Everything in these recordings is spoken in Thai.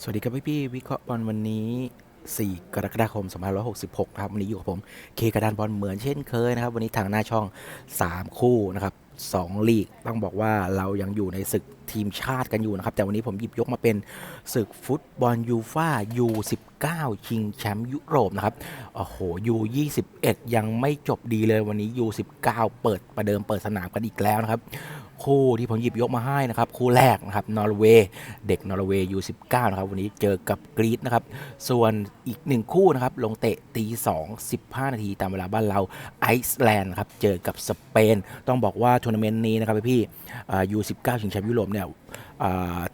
สวัสดีครับพี่พี่วิเคราะห์บอลวันนี้ 4 กรกฎาคม 2566 ครับ วันนี้อยู่กับผม เคกระดานบอลเหมือนเช่นเคยนะครับ วันนี้ทางหน้าช่อง 3 คู่นะครับ2ลีก ต้องบอกว่าเรายังอยู่ในศึกทีมชาติกันอยู่นะครับ แต่วันนี้ผมหยิบยกมาเป็นศึกฟุตบอลยูฟ่า U19 ชิงแชมป์ยุโรปนะครับโอ้โห U21 ยังไม่จบดีเลยวันนี้ U19 เปิดประเดิมเปิดสนามกันอีกแล้วนะครับ คู่ที่ผมหยิบยกมาให้นะครับ คู่แรกนะครับนอร์เวย์เด็กนอร์เวย์ยู19นะครับ วันนี้เจอกับกรีซนะครับ ส่วนอีกหนึ่งคู่นะครับ ลงเตะตี2 15นาทีตามเวลาบ้านเราไอซ์แลนด์ครับ เจอกับสเปน ต้องบอกว่าทัวร์นาเมนต์นี้นะครับพี่ยู19ชิงแชมป์ยุโรปเนี่ย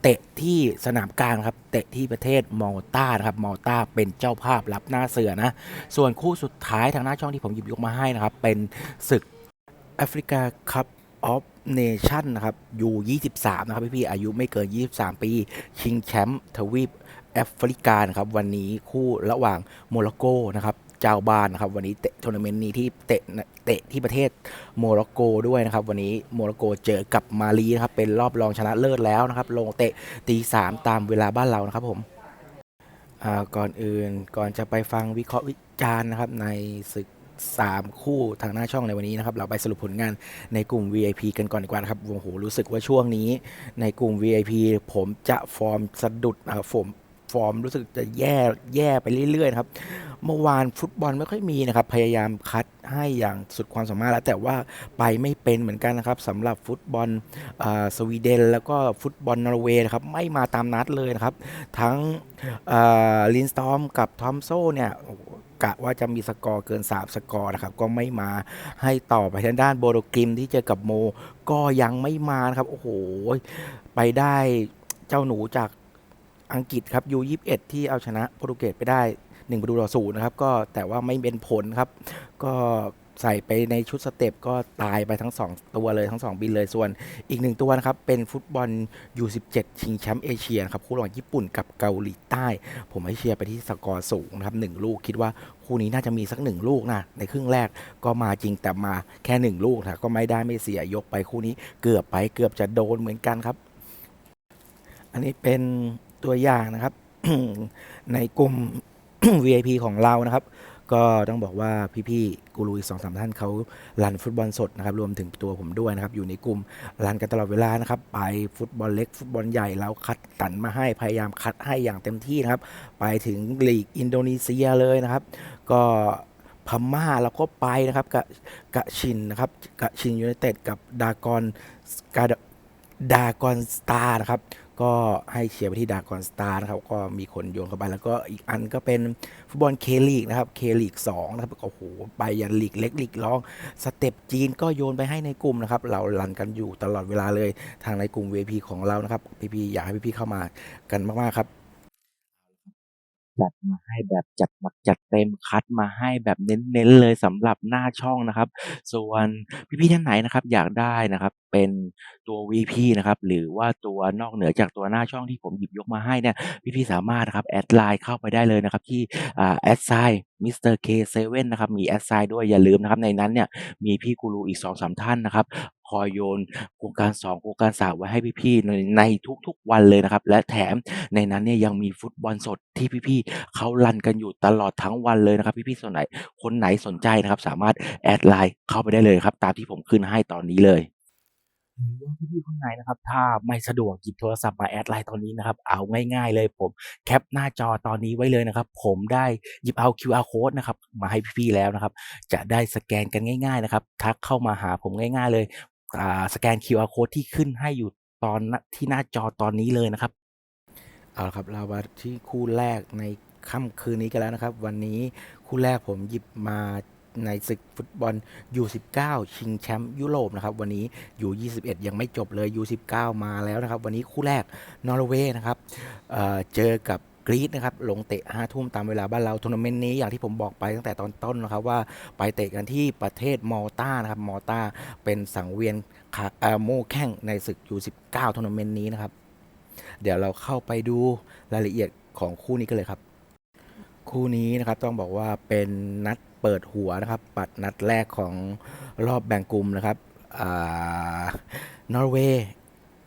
เตะที่สนามกลางครับ เตะที่ประเทศมอลตานะครับมอลตาเป็นเจ้าภาพรับหน้าเสือนะ ส่วนคู่สุดท้ายทางหน้าช่องที่ผมหยิบยกมาให้นะครับ เป็นศึกแอฟริกาคัพ ออฟเนชั่นนะครับอยู่23 นะครับพี่ๆอายุไม่เกิน 23 ปี ชิงแชมป์ทวีปแอฟริกานะครับ วันนี้คู่ระหว่างโมร็อกโกนะครับเจ้าบ้านนะครับวันนี้เตะทัวร์นาเมนต์นี้ที่เตะเตะที่ประเทศโมร็อกโกด้วยนะครับ วันนี้โมร็อกโกเจอกับมาลีนะครับเป็นรอบรองชนะเลิศแล้วนะครับ ลงเตะตีสามตามเวลาบ้านเรานะครับผมก่อนอื่นก่อนจะไปฟังวิเคราะห์วิจารณ์นะครับในศึก 3 คู่ทางหน้าช่องในวันนี้นะครับ เราไปสรุปผลงานในกลุ่ม VIP กันก่อนดีกว่านะครับ โอ้โห รู้สึกว่าช่วงนี้ ในกลุ่ม VIP ผมจะฟอร์มสะดุดนะครับผมฟอร์มรู้สึกจะแย่แย่ไปเรื่อยๆนะครับ เมื่อวานฟุตบอลไม่ค่อยมีนะครับ พยายามคัดให้อย่างสุดความสามารถแล้ว แต่ว่าไปไม่เป็นเหมือนกันนะครับสำหรับฟุตบอลสวีเดน แล้วก็ฟุตบอลนอร์เวย์นะครับไม่มาตามนัดเลยนะครับ ทั้งลินสตอมกับทอมโซเนี่ย กะว่าจะมีสกอร์เกิน 3 สกอร์นะครับ ก็ไม่มาให้ต่อไปทางด้านโบโรกริมที่เจอกับโม ก็ยังไม่มานะครับ โอ้โห ไปได้เจ้าหนูจากอังกฤษครับยู21ที่เอาชนะโปรตุเกสไปได้1ประตูต่อศูนย์นะครับ ก็แต่ว่าไม่เป็นผลครับ ก็ ใส่ไปในชุดสเต็ปก็ตายไปทั้ง 2 ตัวเลยทั้ง 2 บินเลยส่วนอีกหนึ่งตัวนะครับ เป็นฟุตบอล U17 ชิงแชมป์เอเชียนะครับคู่ระหว่างญี่ปุ่นกับเกาหลีใต้ ผมให้เชียร์ไปที่สกอร์สูงนะครับหนึ่งลูกคิดว่าคู่นี้น่าจะมีสักหนึ่งลูกนะในครึ่งแรกก็มาจริงแต่มาแค่หนึ่งลูกนะก็ไม่ได้ไม่เสียยกไปคู่นี้เกือบไปเกือบจะโดนเหมือนกันครับ อันนี้เป็นตัวอย่างนะครับในกลุ่ม VIP ของเรานะครับ ก็ต้องบอกว่าพี่ๆกูรูอีกสองสามท่านเขารันฟุตบอลสดนะครับรวมถึงตัวผมด้วยนะครับอยู่ในกลุ่มรันกันตลอดเวลานะครับไปฟุตบอลเล็กฟุตบอลใหญ่เราคัดสรรมาให้พยายามคัดให้อย่างเต็มที่นะครับไปถึงลีกอินโดนีเซียเลยนะครับ ก็พม่าเราก็ไปนะครับกะกะชินนะครับกะชินยูไนเต็ดกับดากอนกาดากอนสตาร์นะครับ ก็ให้เชียร์ไปที่ดากอนสตาร์นะครับ ก็มีคนโยนเข้าไป แล้วก็อีกอันก็เป็นฟุตบอลเคลีกนะครับเคลีกสองนะครับโอ้โหไปยันลีกเล็กลีกรอง สเต็ปจีนก็โยนไปให้ในกลุ่มนะครับ เราลันกันอยู่ตลอดเวลาเลยทางในกลุ่ม VP ของเรานะครับพี่ๆอยากให้พี่ๆเข้ามากันมากๆครับ จัดมาให้แบบจัดหนักจัดเต็มคัดมาให้แบบเน้นๆเลยสำหรับหน้าช่องนะครับ ส่วนพี่ๆท่านไหนนะครับ อยากได้นะครับ เป็นตัว VP นะครับ หรือว่าตัวนอกเหนือจากตัวหน้าช่องที่ผมหยิบยกมาให้เนี่ยพี่ๆสามารถนะครับแอดไลน์เข้าไปได้เลยนะครับ ที่อ่าแอดไซน์มิสเตอร์เคเซเว่นนะครับ มีแอดไซน์ด้วยอย่าลืมนะครับ ในนั้นเนี่ยมีพี่กูรูอีกสองสามท่านนะครับ คอยโยนโครงการ 2 โครงการ 3 ไว้ให้พี่ๆในในทุกๆวันเลยนะครับ และแถมในนั้นเนี่ยยังมีฟุตบอลสดที่พี่ๆเขารันกันอยู่ตลอดทั้งวันเลยนะครับ พี่ๆส่วนไหนคนไหนสนใจนะครับ สามารถแอดไลน์เข้าไปได้เลยครับ ตามที่ผมขึ้นให้ตอนนี้เลยหรือว่าพี่ๆคนไหนนะครับ ถ้าไม่สะดวกหยิบโทรศัพท์มาแอดไลน์ตอนนี้นะครับ เอาง่ายๆเลยผมแคปหน้าจอตอนนี้ไว้เลยนะครับ ผมได้หยิบเอา QR code นะครับ มาให้พี่ๆแล้วนะครับ จะได้สแกนกันง่าย ๆนะครับ ทักเข้ามาหาผมง่าย ๆ เลย สแกน QR code ที่ขึ้นให้อยู่ตอนที่หน้าจอตอนนี้เลยนะครับ เอาละครับเรามาที่คู่แรกในค่ำคืนนี้กันแล้วนะครับ วันนี้คู่แรกผมหยิบมาในศึกฟุตบอล U19 ชิงแชมป์ยุโรปนะครับ วันนี้ U21 ยังไม่จบเลย U19 มาแล้วนะครับ วันนี้คู่แรกนอร์เวย์นะครับเเจอกับ กรีซนะครับลงเตะ5ทุ่มตามเวลาบ้านเราทัวร์นาเมนต์นี้อย่างที่ผมบอกไปตั้งแต่ตอนต้นนะครับว่าไปเตะกันที่ประเทศมอลตานะครับมอลตาเป็นสังเวียนโม่แข่งในศึก U19 ทัวร์นาเมนต์นี้นะครับ เดี๋ยวเราเข้าไปดูรายละเอียดของคู่นี้กันเลยครับคู่นี้นะครับต้องบอกว่าเป็นนัดเปิดหัวนะครับ ปัดนัดแรกของรอบแบ่งกลุ่มนะครับนอร์เวย์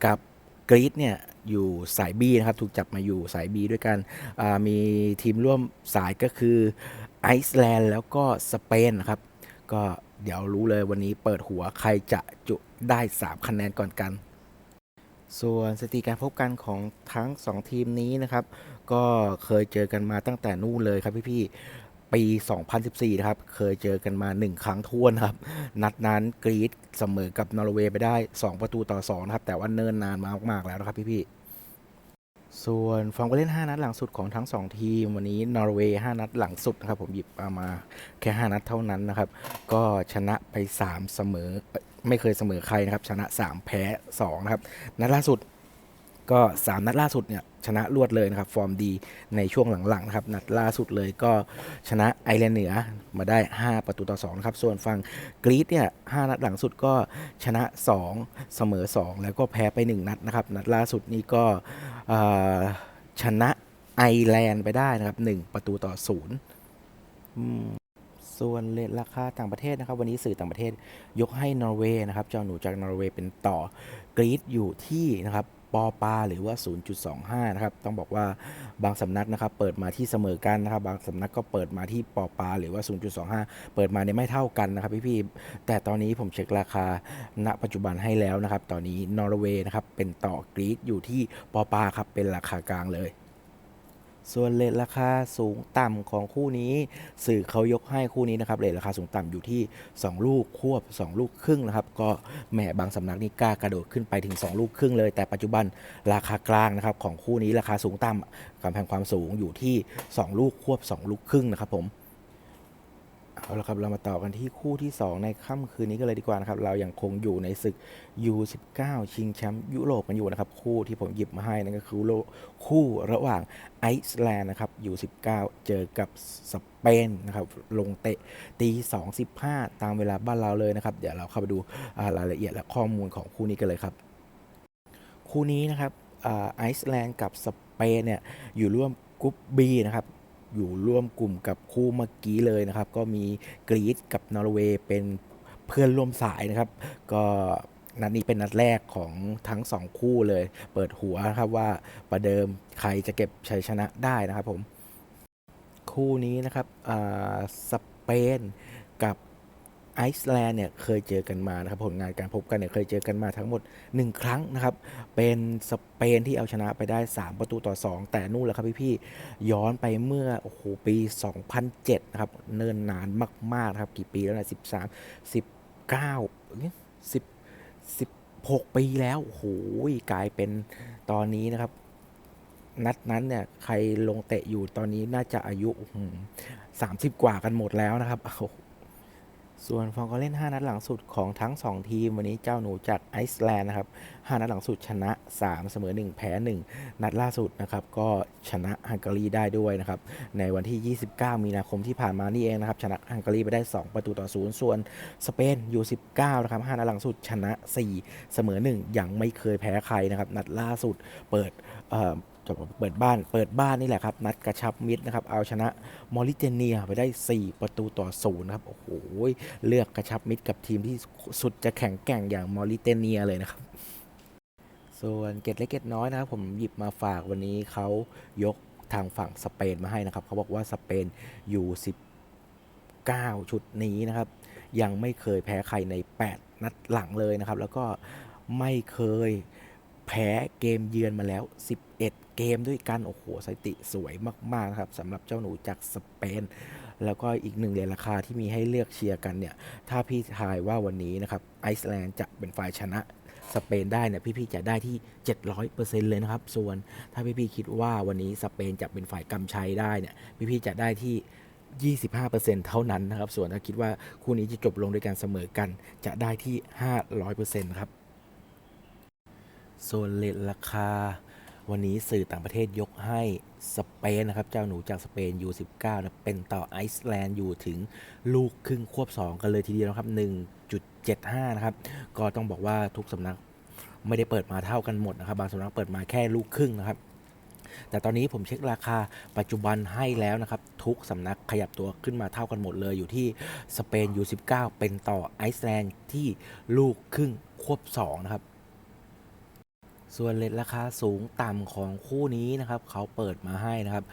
กับกรีซเนี่ย อยู่สาย B นะครับ ถูกจับมาอยู่สาย B ด้วยกันมีทีมร่วมสายก็คือไอซ์แลนด์แล้วก็สเปนนะครับ ก็เดี๋ยวรู้เลยวันนี้เปิดหัวใครจะจุได้ 3 คะแนนก่อนกัน ส่วนสถิติการพบกันของทั้ง 2 ทีมนี้นะครับ ก็เคยเจอกันมาตั้งแต่นู่นเลยครับพี่ๆ ปี 2014 นะครับ เคยเจอกันมา 1 ครั้งท้วนครับ นัดนั้นกรีซเสมอกับนอร์เวย์ไปได้ 2 ประตูต่อ2นะครับ แต่ว่าเนิ่นนานมามาก ๆ แล้วนะครับพี่ๆ ส่วนฟอร์มการเล่น 5 นัดหลังสุดของทั้ง 2 ทีม วันนี้นอร์เวย์ 5 นัดหลังสุดนะครับ ผมหยิบเอามาแค่ 5 นัดเท่านั้นนะครับ ก็ชนะไป 3 เสมอ ไม่เคยเสมอใครนะครับ ชนะ 3 แพ้ 2 นะครับ นัดล่าสุดก็ 3 นัดล่าสุดเนี่ย ชนะรวดเลยนะครับ ฟอร์มดีในช่วงหลังๆนะครับนัดล่าสุดเลยก็ชนะไอร์แลนด์เหนือมาได้ 5 ประตูต่อ2นะครับส่วนฝั่งกรีซเนี่ย5นัดหลังสุดก็ชนะ 2 เสมอ 2 แล้วก็แพ้ไป 1 นัดนะครับ นัดล่าสุดนี่ก็ชนะไอร์แลนด์ไปได้นะครับ 1 ประตูต่อ0ส่วนเลทราคาต่างประเทศนะครับ วันนี้สื่อต่างประเทศยกให้นอร์เวย์นะครับ เจ้าหนูจากนอร์เวย์เป็นต่อกรีซอยู่ที่นะครับ ปอปาหรือว่า 0.25 นะครับ ต้องบอกว่าบางสำนักนะครับ เปิดมาที่เสมอกันนะครับ บางสำนักก็เปิดมาที่ปอปาหรือว่า 0.25 เปิดมาเนี่ยไม่เท่ากันนะครับพี่ๆแต่ตอนนี้ผมเช็คราคาณปัจจุบันให้แล้วนะครับ ตอนนี้นอร์เวย์นะครับเป็นต่อกรีซอยู่ที่ปอปาครับเป็นราคากลางเลย ส่วนเลทราคาสูงต่ำของคู่นี้ สื่อเขายกให้คู่นี้นะครับเลทราคาสูงต่ำอยู่ที่ 2 ลูกควบ 2 ลูกครึ่งนะครับ ก็แหมบางสำนักนี่กล้ากระโดดขึ้นไปถึง 2 ลูกครึ่งเลย แต่ปัจจุบันราคากลางนะครับของคู่นี้ราคาสูงต่ำกำแพงความสูงอยู่ที่ 2 ลูกควบ 2 ลูกครึ่งนะครับผม เอาละครับเรามาต่อกันที่คู่ที่ 2 ในค่ำคืนนี้กันเลยดีกว่านะครับ เรายัางคงอยู่ในศึก U19 ชิงแชมป์ยุโรปกันอยู่นะครับ คู่ที่ผมหยิบมาให้นั่นก็คือคู่ระหว่างไอซ์แลนด์นะครับ U19 เจอกับสเปนนะครับลงเตะตี2.15 ตามเวลาบ้านเราเลยนะครับ เดี๋ยวเราเข้าไปดูรายละเอียดและข้อมูลของคู่นี้กันเลยครับ คู่นี้นะครับไอซ์แลนด์กับสเปนเนี่ยอยู่ร่วมกรุ๊ป B นะครับ อยู่ร่วมกลุ่มกับคู่เมื่อกี้เลยนะครับ ก็มีกรีซกับนอร์เวย์เป็นเพื่อนร่วมสายนะครับ ก็นัดนี้เป็นนัดแรกของทั้งสองคู่เลย เปิดหัวครับว่าประเดิมใครจะเก็บชัยชนะได้นะครับผม คู่นี้นะครับอ่าสเปนกับ ไอซ์แลนด์เนี่ยเคยเจอกันมานะครับผลงานการพบกันเนี่ยเคยเจอกันมาทั้งหมด 1 ครั้งนะครับเป็นสเปนที่เอาชนะไปได้ 3 ประตูต่อ 2 แต่นู่นแหละครับพี่ๆย้อนไปเมื่อโอ้โหปี 2007 นะครับเนิ่นนานมากๆนะครับกี่ปีแล้วนะ13 19เอ้ย10 16 ปีแล้วโอ้โหกลายเป็นตอนนี้นะครับนัดนั้นเนี่ยใครลงเตะอยู่ตอนนี้น่าจะอายุสามสิบกว่ากันหมดแล้วนะครับโอ้โห ส่วนฟองก็เล่น 5 นัดหลังสุดของทั้ง 2 ทีม วันนี้เจ้าหนูจากไอซ์แลนด์นะครับ 5 นัดหลังสุดชนะ 3 เสมอ 1 แพ้ 1 นัดล่าสุดนะครับ ก็ชนะฮังการีได้ด้วยนะครับ ในวันที่ 29 มีนาคมที่ผ่านมานี่เองนะครับ ชนะฮังการีไปได้ 2 ประตูต่อ 0 ส่วนสเปนอยู่ 19 นะครับ 5 นัดหลังสุดชนะ 4 เสมอ 1 ยังไม่เคยแพ้ใครนะครับ นัดล่าสุดเปิดเอ่อ จะเปิดบ้านเปิดบ้านนี่แหละครับ นัดกระชับมิตรนะครับ เอาชนะมอริเตเนียไปได้ 4 ประตูต่อศูนย์นะครับโอ้โหเลือกกระชับมิตรกับทีมที่สุดจะแข็งแกร่งอย่างมอริเตเนียเลยนะครับ ส่วนเกตเล็กเกตน้อยนะครับ ผมหยิบมาฝากวันนี้เขายกทางฝั่งสเปนมาให้นะครับเขาบอกว่าสเปนอยู่19 ชุดนี้นะครับ ยังไม่เคยแพ้ใครใน 8 นัดหลังเลยนะครับ แล้วก็ไม่เคย แพ้เกมเยือนมาแล้ว 11 เกมด้วยกัน โอ้โหสถิติสวยมากๆนะครับสำหรับเจ้าหนูจากสเปน แล้วก็อีกหนึ่งเหรียญราคาที่มีให้เลือกเชียร์กันเนี่ย ถ้าพี่ทายว่าวันนี้นะครับไอซ์แลนด์จะเป็นฝ่ายชนะสเปนได้เนี่ยพี่ๆจะได้ที่ 700%เลยนะครับ ส่วนถ้าพี่ๆคิดว่าวันนี้สเปนจะเป็นฝ่ายกำชัยได้เนี่ยพี่ๆจะได้ที่25%เท่านั้นนะครับ ส่วนถ้าคิดว่าคู่นี้จะจบลงด้วยการเสมอกัน จะได้ที่ 500%ครับ ส่วนเลทราคา วันนี้สื่อต่างประเทศยกให้สเปนนะครับ เจ้าหนูจากสเปนยู19นะเป็นต่อไอซ์แลนด์อยู่ถึงลูกครึ่งควบ 2 กันเลยทีเดียวนะครับ 1.75 นะครับ ก็ต้องบอกว่าทุกสำนักไม่ได้เปิดมาเท่ากันหมดนะครับ บางสำนักเปิดมาแค่ลูกครึ่งนะครับแต่ตอนนี้ผมเช็คราคาปัจจุบันให้แล้วนะครับ ทุกสำนักขยับตัวขึ้นมาเท่ากันหมดเลยอยู่ที่สเปน U19 เป็นต่อไอซ์แลนด์ที่ลูกครึ่งควบ 2 นะครับ ส่วนเลทราคาสูงต่ำของคู่นี้นะครับ เขาเปิดมาให้นะครับ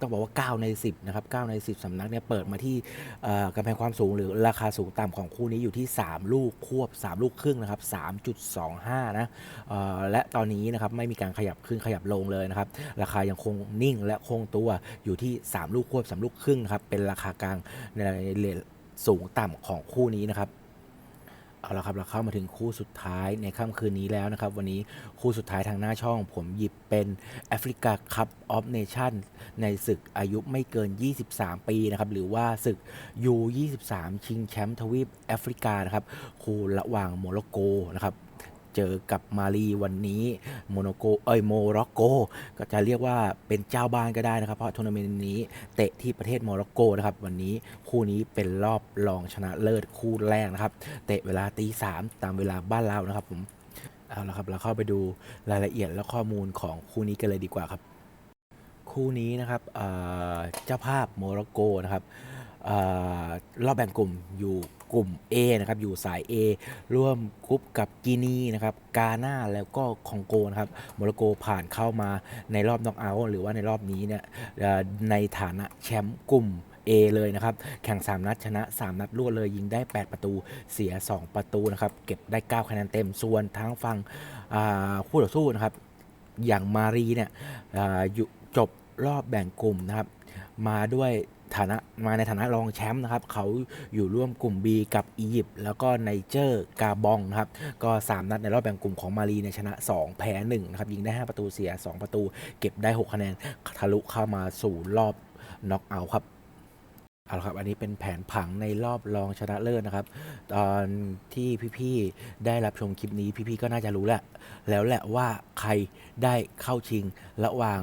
ต้องบอกว่า 9 ใน 10 นะครับ 9 ใน 10 สำนักเนี่ยเปิดมาที่กำแพงความสูงหรือราคาสูงต่ำของคู่นี้อยู่ที่ 3 ลูกควบ 3 ลูกครึ่งนะครับ 3.25 นะเอ่อและตอนนี้นะครับไม่มีการขยับขึ้นขยับลงเลยนะครับ ราคายังคงนิ่งและคงตัวอยู่ที่ 3 ลูกควบ 3 ลูกครึ่งนะครับ เป็นราคากลางในเลทสูงต่ำของคู่นี้นะครับ เอาละครับเราเข้ามาถึงคู่สุดท้ายในค่ำคืนนี้แล้วนะครับ วันนี้คู่สุดท้ายทางหน้าช่อง ผมหยิบเป็นแอฟริกาคัพออฟเนชั่นในศึกอายุไม่เกิน 23 ปีนะครับ หรือว่าศึก U23 ชิงแชมป์ทวีปแอฟริกานะครับ คู่ระหว่างโมร็อกโกนะครับ เจอกับมาลีวันนี้โมโนโกเอ้ยโมร็อกโก ก็จะเรียกว่าเป็นเจ้าบ้านก็ได้นะครับ เพราะทัวร์นาเมนต์นี้เตะที่ประเทศโมร็อกโกนะครับวันนี้คู่นี้เป็นรอบรองชนะเลิศคู่แรกนะครับ เตะเวลาตีสามตามเวลาบ้านเรานะครับผมเอาละครับเราเข้าไปดูรายละเอียดและข้อมูลของคู่นี้กันเลยดีกว่าครับ คู่นี้นะครับเจ้าภาพโมร็อกโกนะครับ รอบแบ่งกลุ่มอยู่กลุ่ม A นะครับอยู่สาย A ร่วมกรุ๊ปกับกินีนะครับกาหน้าแล้วก็คองโกนะครับโมร็อกโกผ่านเข้ามาในรอบน็อกเอาท์หรือว่าในรอบนี้เนี่ยในฐานะแชมป์กลุ่ม A เลยนะครับ แข่ง 3 นัดชนะ 3 นัดรวดเลยยิงได้ 8 ประตูเสีย 2 ประตูนะครับ เก็บได้ 9 คะแนนเต็มส่วนทางฝั่งคู่ต่อสู้นะครับ อย่างมารีเนี่ยจบรอบแบ่งกลุ่มนะครับ มาด้วย ฐานะมาในฐานะรองแชมป์นะครับเขาอยู่ร่วมกลุ่ม B กับอียิปต์แล้วก็ไนเจอร์กาบองนะครับก็ 3 นัดในรอบแบ่งกลุ่มของมารีเนี่ยชนะ 2 แพ้1นะครับยิงได้ 5 ประตูเสีย 2 ประตู เก็บได้ 6 คะแนนทะลุเข้ามาสู่รอบน็อกเอาท์ครับเอาละครับ อันนี้เป็นแผนผังในรอบรองชนะเลิศนะครับ ตอนที่พี่ๆได้รับชมคลิปนี้พี่ๆก็น่าจะรู้แหละแล้วแหละว่าใครได้เข้าชิงระหว่าง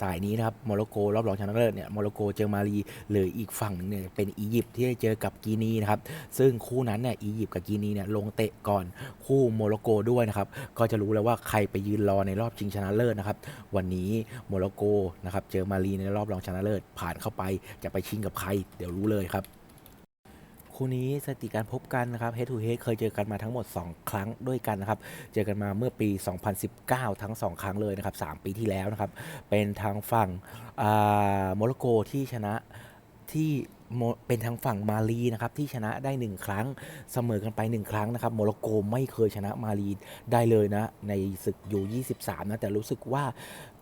สายนี้นะครับโมร็อกโกรอบรองชนะเลิศเนี่ยโมร็อกโกเจอมาลีหรืออีกฝั่งหนึ่งเนี่ยเป็นอียิปต์ที่ได้เจอกับกีนีนะครับซึ่งคู่นั้นเนี่ยอียิปต์กับกีนีเนี่ยลงเตะก่อนคู่โมร็อกโกด้วยนะครับก็จะรู้แล้วว่าใครไปยืนรอในรอบชิงชนะเลิศนะครับวันนี้โมร็อกโกนะครับเจอมาลีในรอบรองชนะเลิศผ่านเข้าไปจะไปชิงกับใคร เดี๋ยวรู้เลยครับ คู่นี้สถิติการพบกันนะครับ Head to Head เคยเจอกันมาทั้งหมด 2 ครั้งด้วยกันนะครับ เจอกันมาเมื่อปี 2019 ทั้ง 2 ครั้งเลยนะครับ 3 ปีที่แล้วนะครับ เป็นทางฝั่งโมร็อกโกที่ชนะที่ เป็นทางฝั่งมาลีนะครับที่ชนะได้ 1 ครั้งเสมอกันไป 1 ครั้งนะครับโมร็อกโกไม่เคยชนะมาลีได้เลยนะ ในศึกยู23นะแต่รู้สึกว่า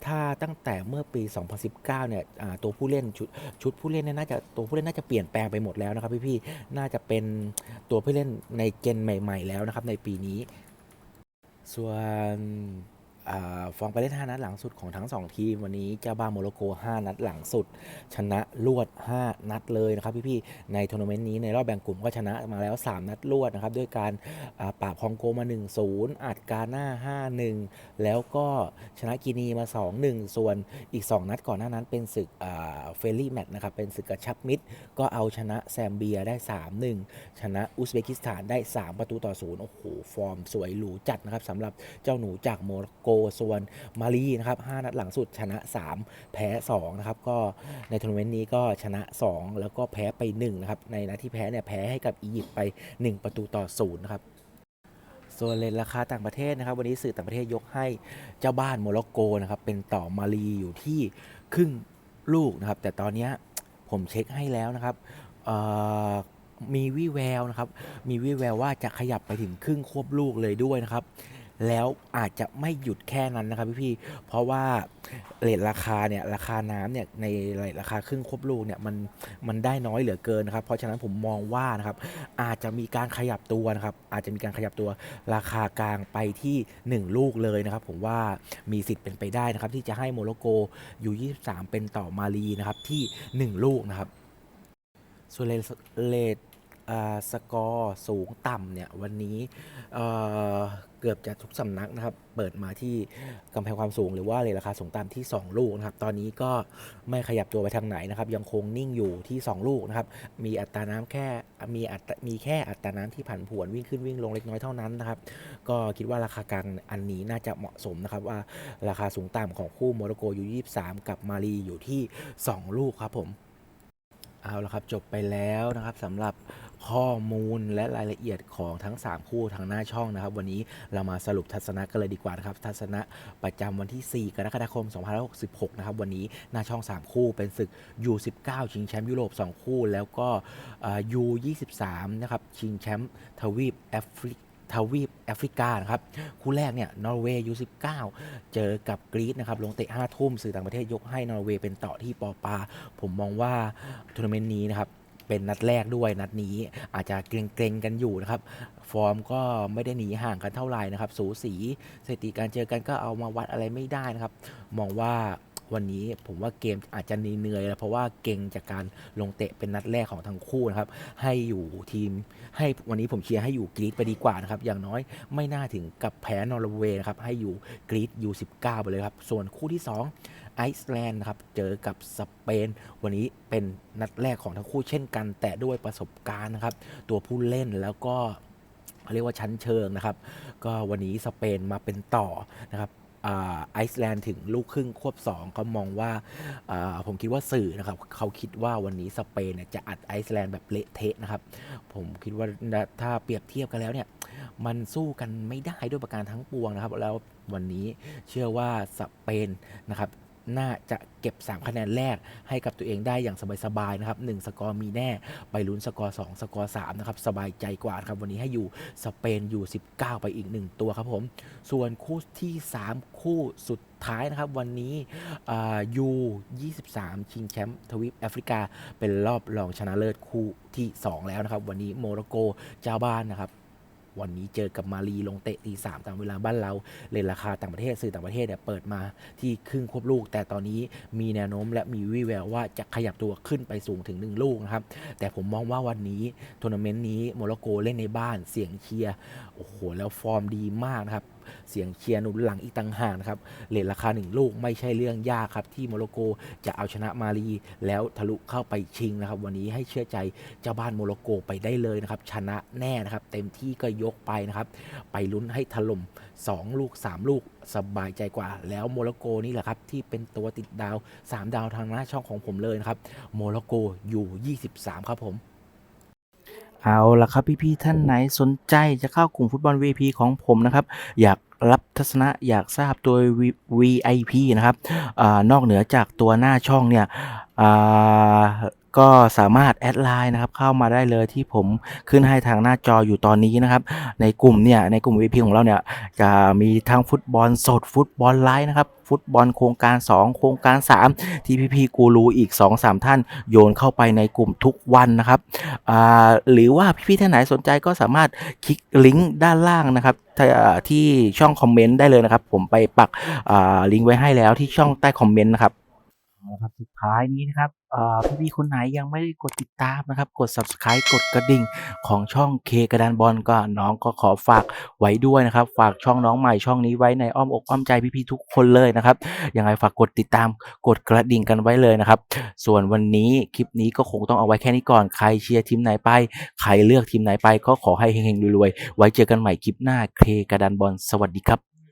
ถ้าตั้งแต่เมื่อปี 2019 เนี่ยตัวผู้เล่นชุดชุดผู้เล่นเนี่ยน่าจะตัวผู้เล่นน่าจะเปลี่ยนแปลงไปหมดแล้วนะครับพี่ๆน่าจะเป็นตัวผู้เล่นในเจนใหม่ ๆ แล้วนะครับในปีนี้ ส่วน ฟอร์มไปเล่น5นัดหลังสุดของทั้ง 2 ทีม วันนี้เจ้าบ้านโมร็อกโก 5 นัดหลังสุด ชนะรวด 5 นัดเลยนะครับพี่ๆในทัวร์นาเมนต์นี้ในรอบแบ่งกลุ่มก็ชนะมาแล้ว 3 นัดรวดนะครับ ด้วยการปราบคองโกมา 1-0 อัดกาหน้า 5-1 แล้วก็ชนะกินีมา 2-1 ส่วนอีก 2 นัดก่อนหน้านั้นเป็นศึกเฟรลี่แมตช์นะครับเป็นศึกกระชับมิตรก็เอาชนะแซมเบียได้ 3-1 ชนะอุซเบกิสถานได้ 3 ประตูต่อศูนย์โอ้โหฟอร์มสวยหรูจัดนะครับสำหรับเจ้าหนูจากโมร็อกโกส่วนมาลีนะครับ5นัดหลังสุดชนะ 3 แพ้2นะครับก็ในทัวร์นาเมนต์นี้ก็ชนะ 2 แล้วก็แพ้ไป1นะครับในนัดที่แพ้เนี่ยแพ้ให้กับอียิปต์ไป 1 ประตูต่อศูนะครับส่วนเลนราคาต่างประเทศนะครับ วันนี้สื่อต่างประเทศยกให้เจ้าบ้านโมร็อกโกนะครับเป็นต่อมาลีอยู่ที่ครึ่งลูกนะครับ แต่ตอนนี้ผมเช็คให้แล้วนะครับมีวิแววนะครับ มีวิแววว่าจะขยับไปถึงครึ่งควบลูกเลยด้วยนะครับ แล้วอาจจะไม่หยุดแค่นั้นนะครับพี่ๆเพราะว่าเลทราคาเนี่ยราคาน้ำเนี่ยในเรทราคาครึ่งควบลูกเนี่ยมันมันได้น้อยเหลือเกินนะครับ เพราะฉะนั้นผมมองว่านะครับอาจจะมีการขยับตัวนะครับอาจจะมีการขยับตัวราคากลางไปที่ 1 ลูกเลยนะครับ ผมว่ามีสิทธิ์เป็นไปได้นะครับ ที่จะให้โมร็อกโกอยู่ 23 เป็นต่อมาลีนะครับที่ 1 ลูกนะครับส่วนเลท สกอร์สูงต่ำเนี่ยวันนี้เเกือบจะทุกสำนักนะครับ เปิดมาที่กำแพงความสูงหรือว่าเลทราคาสูงต่ำที่ 2 ลูกนะครับ ตอนนี้ก็ไม่ขยับตัวไปทางไหนนะครับ ยังคงนิ่งอยู่ที่ 2 ลูกนะครับ มีอัตราน้ำแค่มีอัตมีแค่อัตราน้ำที่ผันผวนวิ่งขึ้นวิ่งลงเล็กน้อยเท่านั้นนะครับ ก็คิดว่าราคากลางอันนี้น่าจะเหมาะสมนะครับ ว่าราคาสูงต่ำของคู่โมร็อกโกอยู่ 23 กับมาลีอยู่ที่ 2 ลูกครับผมเอาละครับจบไปแล้วนะครับสำหรับ ข้อมูลและรายละเอียดของทั้ง 3 คู่ทางหน้าช่องนะครับ วันนี้เรามาสรุปทัศนะกันเลยดีกว่านะครับ ทัศนะประจำวันที่ 4 กรกฎาคม 2566 นะครับ วันนี้หน้าช่อง 3 คู่เป็นศึก U19 ชิงแชมป์ยุโรป 2 คู่ แล้วก็ U23 นะครับชิงแชมป์ทวีปแอฟริกทวีปแอฟริกานะครับคู่แรกเนี่ยนอร์เวย์ยู19เจอกับกรีซนะครับลงเตะ5ทุ่มสื่อต่างประเทศยกให้นอร์เวย์เป็นต่อที่ปอปา ผมมองว่าทัวร์นาเมนต์นี้นะครับ เป็นนัดแรกด้วยนัดนี้อาจจะเกรงๆกันอยู่นะครับ ฟอร์มก็ไม่ได้หนีห่างกันเท่าไหร่นะครับ สูสีสถิติการเจอกันก็เอามาวัดอะไรไม่ได้นะครับ มองว่า วันนี้ผมว่าเกมอาจจะเหนื่อยๆแล้วเพราะว่าเก่งจากการลงเตะเป็นนัดแรกของทั้งคู่นะครับ ให้อยู่ทีมให้วันนี้ผมเชียร์ให้อยู่กรีซไปดีกว่านะครับ อย่างน้อยไม่น่าถึงกับแพ้นอร์เวย์นะครับ ให้อยู่กรีซยู19ไปเลยครับ ส่วนคู่ที่ 2 ไอซ์แลนด์นะครับ เจอกับสเปน วันนี้เป็นนัดแรกของทั้งคู่เช่นกัน แต่ด้วยประสบการณ์นะครับ ตัวผู้เล่นแล้วก็เรียกว่าชั้นเชิงนะครับ ก็วันนี้สเปนมาเป็นต่อนะครับ ไอซ์แลนด์ถึงลูกครึ่งควบ2เขามองว่าผมคิดว่าสื่อนะครับเขาคิดว่าวันนี้สเปนจะอัดไอซ์แลนด์แบบเละเทะนะครับ ผมคิดว่าถ้าเปรียบเทียบกันแล้วเนี่ยมันสู้กันไม่ได้ด้วยประการทั้งปวงนะครับ แล้ววันนี้เชื่อว่าสเปนนะครับ น่าจะเก็บ 3 คะแนนแรกให้กับตัวเองได้อย่างสบายๆนะครับ1สกอร์มีแน่ ไปลุ้นสกอร์2สกอร์3นะครับสบายใจกว่านะครับวันนี้ให้อยู่สเปนอยู่ 19 ไปอีก 1 ตัวครับผม ส่วนคู่ที่ 3 คู่สุดท้ายนะครับวันนี้ยู23 ชิงแชมป์ทวีปแอฟริกา เป็นรอบรองชนะเลิศคู่ที่ 2 แล้วนะครับ วันนี้โมร็อกโกเจ้าบ้านนะครับ วันนี้เจอกับมาลีลงเตะตีสามตามเวลาบ้านเราเลยราคาต่างประเทศ สื่อต่างประเทศเนี่ยเปิดมาที่ครึ่งควบลูก แต่ตอนนี้มีแนวโน้มและมีวิแววว่าจะขยับตัวขึ้นไปสูงถึง 1 ลูกนะครับ แต่ผมมองว่าวันนี้ทัวร์นาเมนต์นี้โมร็อกโกเล่นในบ้านเสียงเชียร์โอ้โหแล้วฟอร์มดีมากนะครับ เสียงเชียร์หนุนหลังอีกต่างหากนะครับเลทราคา 1 ลูกไม่ใช่เรื่องยากครับ ที่โมร็อกโกจะเอาชนะมาลีแล้วทะลุเข้าไปชิงนะครับ วันนี้ให้เชื่อใจเจ้าบ้านโมร็อกโกไปได้เลยนะครับ ชนะแน่นะครับ เต็มที่ก็ยกไปนะครับ ไปลุ้นให้ถล่ม2 ลูก 3 ลูกสบายใจกว่า แล้วโมร็อกโกนี่แหละครับ ที่เป็นตัวติดดาว 3 ดาวทางหน้าช่องของผมเลยนะครับโมร็อกโกอยู่ 23 ครับผม เอาละครับพี่ๆท่านไหนสนใจจะเข้ากลุ่มฟุตบอล VIP ของผมนะครับ อยากรับทัศนะอยากทราบตัว VIP นะครับอนอกเหนือจากตัวหน้าช่องเนี่ย ก็สามารถแอดไลน์นะครับเข้ามาได้เลยที่ผมขึ้นให้ทางหน้าจออยู่ตอนนี้นะครับ ในกลุ่มเนี่ยในกลุ่ม VIP ของเราเนี่ยจะมีทั้งฟุตบอลสดฟุตบอลไลฟ์นะครับฟุตบอลโครงการ 2 โครงการ 3 ที่พี่ๆกูรูอีก 2-3 ท่านโยนเข้าไปในกลุ่มทุกวันนะครับหรือว่าพี่ๆท่านไหนสนใจก็สามารถคลิกลิงก์ด้านล่างนะครับที่ช่องคอมเมนต์ได้เลยนะครับ ผมไปปักลิงก์ไว้ให้แล้วที่ช่องใต้คอมเมนต์นะครับเอาละครับสุดท้ายนี้นะครับ พี่ๆคนไหนยังไม่ได้กดติดตามนะครับ กด subscribe กดกระดิ่งของช่องเคกระดานบอลก็น้องก็ขอฝากไว้ด้วยนะครับ ฝากช่องน้องใหม่ช่องนี้ไว้ในอ้อมอกอ้อมใจพี่ๆทุกคนเลยนะครับยังไงฝากกดติดตามกดกระดิ่งกันไว้เลยนะครับ ส่วนวันนี้คลิปนี้ก็คงต้องเอาไว้แค่นี้ก่อนใครเชียร์ทีมไหนไป ใครเลือกทีมไหนไปก็ขอให้เฮงๆรวยๆไว้เจอกันใหม่คลิปหน้าเคกระดานบอลสวัสดีครับ